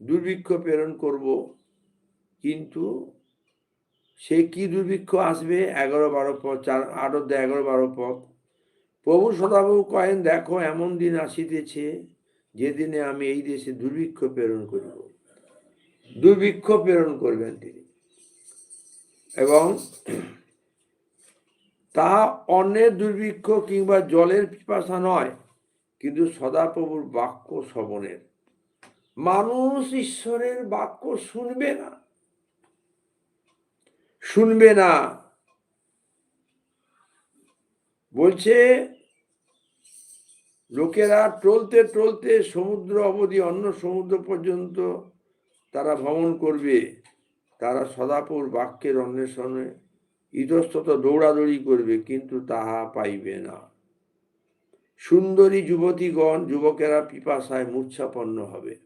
দুর্ভিক্ষ প্রেরণ করব, কিন্তু সে কি দুর্ভিক্ষ আসবে? এগারো বারো পথ, চার অধ্যায় এগারো বারো পথ। প্রভু সদাবাবু কয়েন দেখো, এমন দিন আসিতেছে যেদিনে আমি এই দেশে দুর্ভিক্ষ প্রেরণ করিব। দুর্ভিক্ষ প্রেরণ করবেন তিনি। এবং তা অন্যের দুর্ভিক্ষ কিংবা জলের পিপাসা নয়, কিন্তু সদাপ্রভুর বাক্য শ্রবণের। মানুষ ঈশ্বরের বাক্য শুনবে না। শুনবে না। বলছে, লোকেরা টলতে টলতে সমুদ্র অবধি, অন্য সমুদ্র পর্যন্ত তারা ভ্রমণ করবে। তারা সদাপুর বাক্যের অন্বেষণে ইতস্তত দৌড়াদৌড়ি করবে, কিন্তু তাহা পাইবে না। সুন্দরী যুবতীগণ, যুবকেরা পিপাসায় মূর্ছাপন্ন হবে।